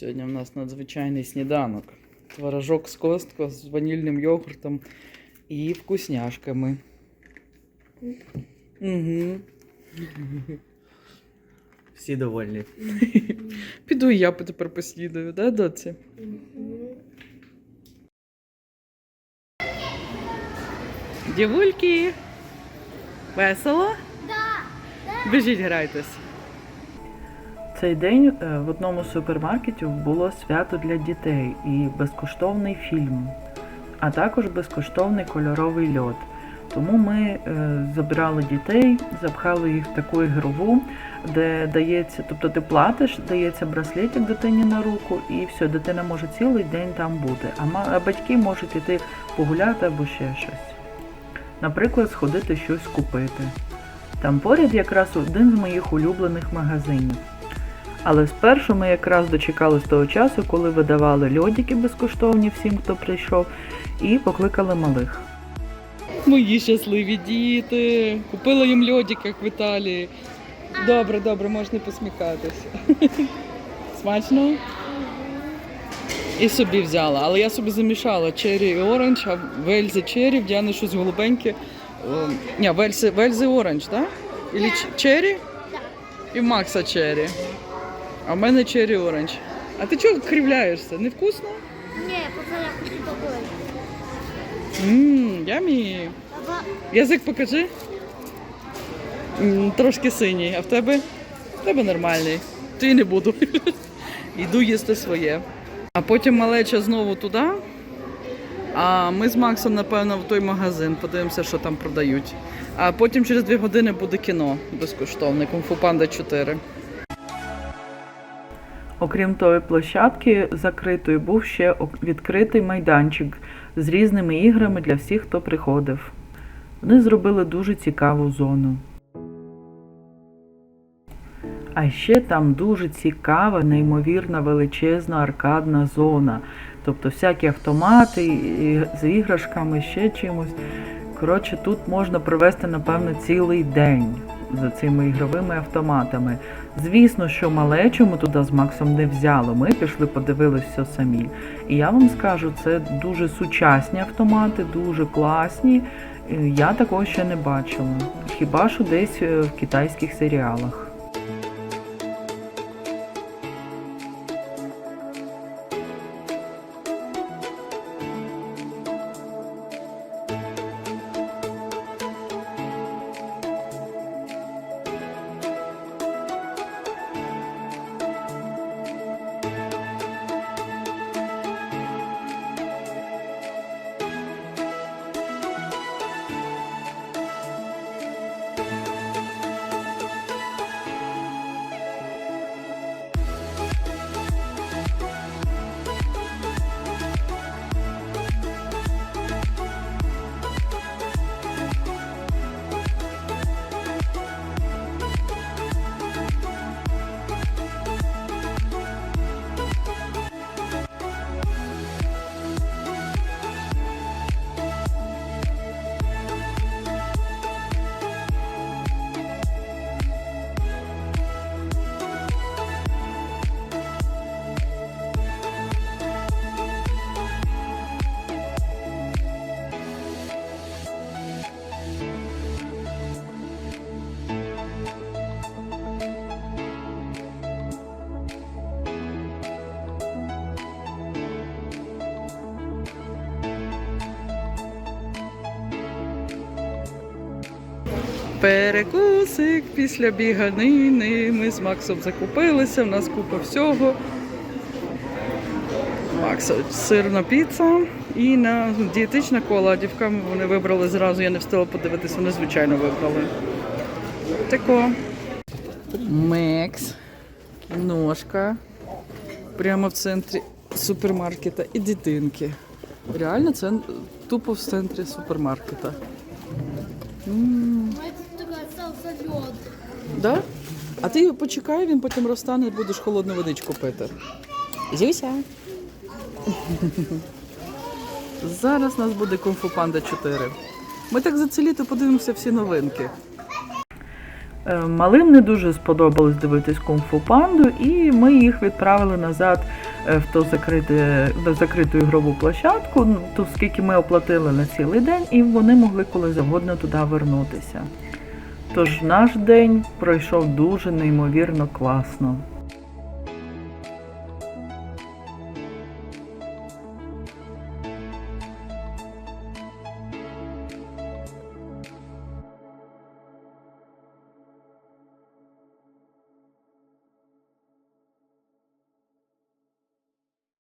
Сьогодні в нас надзвичайний сніданок. Творожок з костко з ванільним йогуртом і вкусняшками. Угу. Всі довольні. Піду і я тепер послідую, да, доці? Дівульки! Весело? Да. Біжіть, грайтесь. Цей день е, в одному з супермаркетів було свято для дітей і безкоштовний фільм, а також безкоштовний кольоровий льод. Тому ми е, забирали дітей, запхали їх в таку ігрову, де дається, тобто ти платиш, дається браслетик дитині на руку, і все, дитина може цілий день там бути. А батьки можуть іти погуляти або ще щось. Наприклад, сходити щось купити. Там поряд якраз один з моїх улюблених магазинів. Але спершу ми якраз дочекались того часу, коли видавали льодики безкоштовні всім, хто прийшов, і покликали малих. Мої щасливі діти. Купила їм льодик, як в Італії. Добре, добре, можна посміхатися. Смачно? І собі взяла. Але я собі замішала чері і оранж, а в Ельзи чері, в Діани щось голубеньке. Ні, в Ельзи оранж, так? Да? Ілі чері? І в Макса чері. А в мене чері оранж. А ти чого кривляєшся? Не вкусно? Не, просто я хочу такой. Ммм, ямі. Язик покажи. М, Трошки синій, а в тебе? В тебе нормальний. То і не буду. Йду їсти своє. А потім малеча знову туди. А ми з Максом, напевно, в той магазин подивимося, що там продають. А потім через дві години буде кіно безкоштовне Кунг-фу Панда 4. Окрім тої площадки закритої, був ще відкритий майданчик з різними іграми для всіх, хто приходив. Вони зробили дуже цікаву зону. А ще там дуже цікава, неймовірна величезна аркадна зона. Тобто всякі автомати і з іграшками, ще чимось. Коротше, тут можна провести, напевно, цілий день за цими ігровими автоматами. Звісно, що малечу ми туди з Максом не взяли. Ми пішли, подивилися самі. І я вам скажу, це дуже сучасні автомати, дуже класні. Е, Я такого ще не бачила. Хіба що десь е, в китайських серіалах. Перекусик після біганини. Ми з Максом закупилися, в нас купа всього. Макса сирна піца і на дієтична кола. Дівкам вони вибрали зразу, я не встигла подивитися, вони звичайно вибрали. Тако. Мекс. Кіношка. Прямо в центрі супермаркета і дитинки. Реально, це тупо в центрі супермаркета. М. ну это остался. Да? А ти почекай, він потім розтане і будеш холодну водичку пити. Зюся. Зараз нас буде Кунг-фу Панда 4. Ми так за це літо подивимося всі новинки. Е, Малим не дуже сподобалось дивитись кунг-фу панду, і ми їх відправили назад е, в ту закрите, в закриту ігрову площадку, ну, ту, скільки ми оплатили на цілий день, і вони могли коли завгодно туди вернутися. Тож наш день пройшов дуже неймовірно класно.